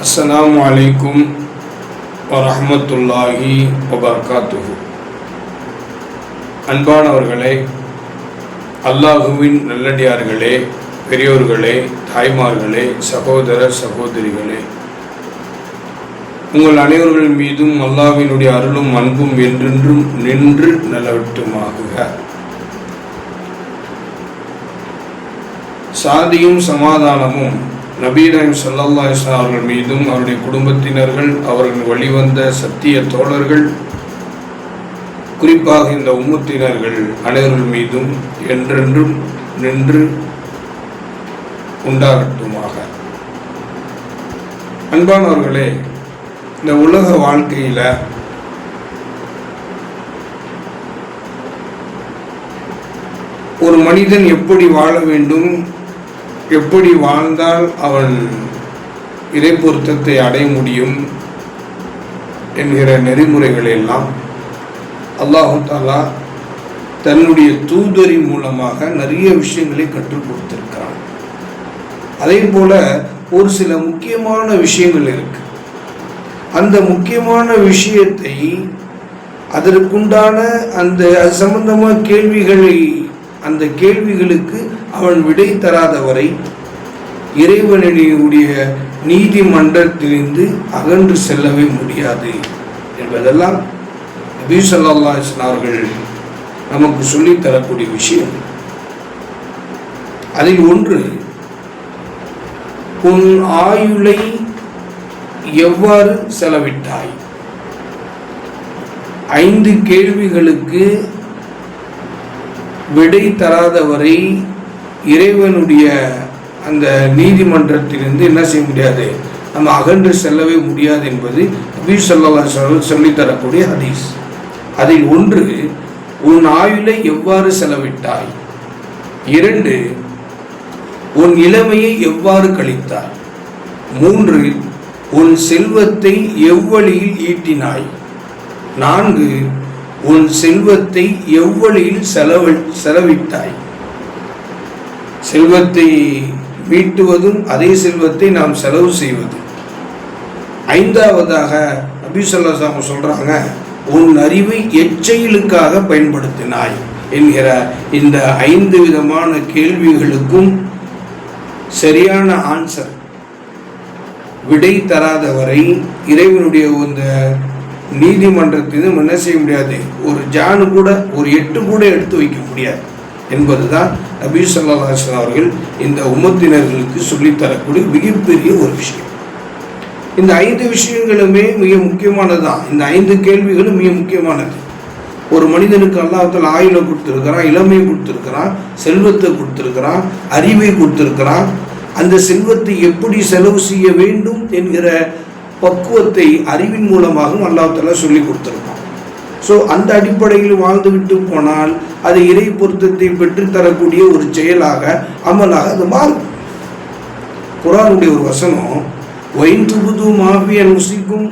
அஸ்ஸலாமு அலைக்கும் வரஹ்மத்துல்லாஹி வபர்காத்துஹு அன்பானவர்களே அல்லாஹுவின் நல்லடியார்களே பெரியோர்களே தாய்மார்களே சகோதர சகோதரிகளே உங்கள் அனைவர்கள் மீதும் அல்லாவினுடைய அருளும் அன்பும் என்றென்றும் நின்று நிலவட்டுமாகுக. சாதியும் சமாதானமும் நபீரம் சல்லல்லா இஸ்லாம் அவர்கள் மீதும் அவருடைய குடும்பத்தினர்கள் அவர்கள் வழிவந்த சத்திய தோழர்கள் குறிப்பாக இந்த உம்மத்தினர்கள் அனைவர்கள் மீதும் என்றென்றும் நின்று உண்டாகட்டுமாக. அன்பானவர்களே இந்த உலக வாழ்க்கையில் ஒரு மனிதன் எப்படி வாழ வேண்டும் எப்படி வாழ்ந்தால் அவன் இறை பொருத்தத்தை அடைய முடியும் என்கிற நெறிமுறைகள் எல்லாம் அல்லாஹு தாலா தன்னுடைய தூதரி மூலமாக நிறைய விஷயங்களை கற்றுக் கொடுத்திருக்கிறான். அதே போல ஒரு சில முக்கியமான விஷயங்கள் இருக்கு. அந்த முக்கியமான விஷயத்தை அதற்குண்டான அந்த அது சம்பந்தமாக கேள்விகளை அந்த கேள்விகளுக்கு அவன் விடை தராத வரை இறைவனுடைய நீதிமன்றத்திலிருந்து அகன்று செல்லவே முடியாது என்பதெல்லாம் நபி சொல்லா அவர்கள் நமக்கு சொல்லித்தரக்கூடிய விஷயம். அதில் ஒன்று உன் ஆயுளை எவ்வாறு செலவிட்டாய்? ஐந்து கேள்விகளுக்கு விடை தராதவரை இறைவனுடைய அந்த நீதிமன்றத்திலிருந்து என்ன செய்ய முடியாது? நம்ம அகன்று செல்லவே முடியாது என்பது நபி சொல்லா சொல்லி தரக்கூடிய ஹதீஸ். அதில் ஒன்று உன் ஆயுளை எவ்வாறு செலவிட்டாய்? இரண்டு உன் இளமையை எவ்வாறு கழித்தாய்? மூன்று உன் செல்வத்தை எவ்வழியில் ஈட்டினாய்? நான்கு உன் செல்வத்தை எவ்வழியில் செலவு செலவிட்டாய்? செல்வத்தை மீட்டுவதும் அதே செல்வத்தை நாம் செலவு செய்வதும் ஐந்தாவதாக நபி சொல்லாம சொல்கிறாங்க உன் அறிவை எச்செயலுக்காக பயன்படுத்தினாய் என்கிற இந்த ஐந்து விதமான கேள்விகளுக்கும் சரியான ஆன்சர் விடை தராத வரை இறைவனுடைய இந்த நீதிமன்றத்திலும் என்ன செய்ய முடியாது? ஒரு ஜானு கூட ஒரு எட்டு கூட எடுத்து வைக்க முடியாது. என்பதுதான் நபி சல்லாஹன் அவர்கள் இந்த உமத்தினர்களுக்கு சொல்லித்தரக்கூடிய மிகப்பெரிய ஒரு விஷயம். இந்த ஐந்து விஷயங்களுமே மிக முக்கியமானது தான் இந்த ஐந்து கேள்விகளும் மிக முக்கியமானது. ஒரு மனிதனுக்கு அல்லாஹத்தில் ஆயுளை கொடுத்துருக்கிறான் இளமையை கொடுத்துருக்கிறான் செல்வத்தை கொடுத்துருக்கிறான் அறிவை கொடுத்துருக்கிறான். அந்த செல்வத்தை எப்படி செலவு செய்ய வேண்டும் என்கிற பக்குவத்தை அறிவின் மூலமாகவும் அல்லாஹால சொல்லி கொடுத்துருக்கான். ஸோ அந்த அடிப்படையில் வாழ்ந்துவிட்டு போனால் அது இறை பொருத்தத்தை பெற்றுத்தரக்கூடிய ஒரு செயலாக அமலாக அது மாறும். குரானுடைய ஒரு வசனம் ஒயின் துபுது மாஃபியன் முசிக்கும்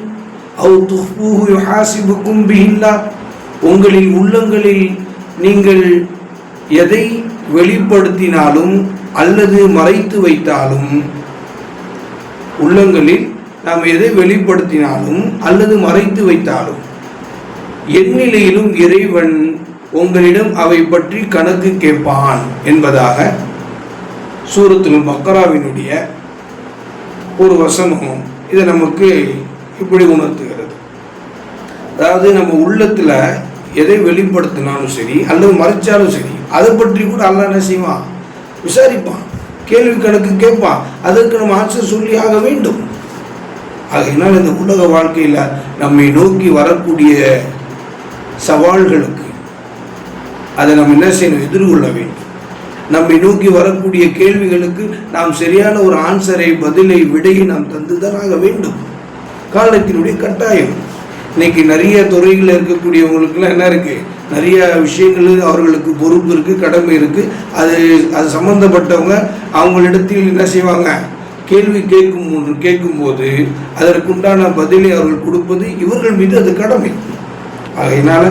அவு துஹ்பூஹு யுஹாசிபுக்கும் பிஹில்லா. உங்களின் உள்ளங்களில் நீங்கள் எதை வெளிப்படுத்தினாலும் அல்லது மறைத்து வைத்தாலும் உள்ளங்களில் நாம் எதை வெளிப்படுத்தினாலும் அல்லது மறைத்து வைத்தாலும் எந்நிலையிலும் இறைவன் உங்களிடம் அவை பற்றி கணக்கு கேட்பான் என்பதாக சூரத்தில் மக்கராவினுடைய ஒரு வசனமும் இதை நமக்கு இப்படி உணர்த்துகிறது. அதாவது நம்ம உள்ளத்தில் எதை வெளிப்படுத்தினாலும் சரி அல்லது மறைச்சாலும் சரி அதை பற்றி கூட அல்ல என்ன செய்வான்? விசாரிப்பான். கேள்வி கணக்கு கேட்பான். அதற்கு நம்ம ஆன்சர் சொல்லி ஆக வேண்டும். ஆகையினால் இந்த உலக வாழ்க்கையில் நம்மை நோக்கி வரக்கூடிய சவால்களுக்கு. அதை நம்ம என்ன செய்யணும் எதிர்கொள்ள வேண்டும். நம்மை நோக்கி வரக்கூடிய கேள்விகளுக்கு நாம் சரியான ஒரு ஆன்சரை பதிலை விடையை நாம் தந்துதான் ஆக வேண்டும். காலத்தினுடைய கட்டாயம். இன்னைக்கு நிறைய துறைகளில் இருக்கக்கூடியவங்களுக்குலாம் என்ன இருக்குது நிறைய விஷயங்கள் அவர்களுக்கு பொறுப்பு இருக்குது கடமை இருக்குது அது அது சம்மந்தப்பட்டவங்க அவங்களிடத்தில் என்ன செய்வாங்க? கேள்வி கேட்கும் கேட்கும்போது அதற்குண்டான பதிலை அவர்கள் கொடுப்பது இவர்கள் மீது அது கடமை. ஆகையினால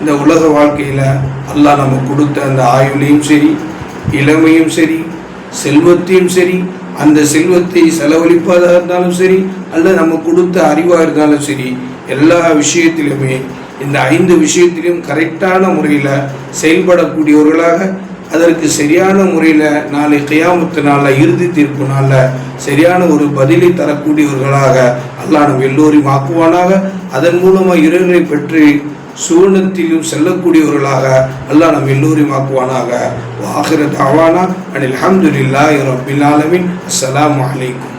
இந்த உலக வாழ்க்கையில் அல்லாஹ் நம்ம கொடுத்த அந்த ஆயுளையும் சரி இளமையும் சரி செல்வத்தையும் சரி அந்த செல்வத்தை செலவழிப்பதாக இருந்தாலும் சரி அல்ல நம்ம கொடுத்த அறிவாக இருந்தாலும் சரி எல்லா விஷயத்திலுமே இந்த ஐந்து விஷயத்திலும் கரெக்டான முறையில் செயல்படக்கூடியவர்களாக அதற்கு சரியான முறையில் நாளை கியாமத்து நாளில் இறுதி தீர்ப்பு நாளில் சரியான ஒரு பதிலை தரக்கூடியவர்களாக அல்லாஹ் நம் எல்லோரையும் ஆக்குவானாக. அதன் மூலமாக இறைவனை பெற்று சுவனத்திலும் செல்லக்கூடியவர்களாக அல்லாஹ் நம் எல்லோரையும் ஆக்குவானாக. வாகிர தாவானா அனில் அஹமதுல்லா ரபில் ஆலமின். அஸ்லாம் அலைக்கும்.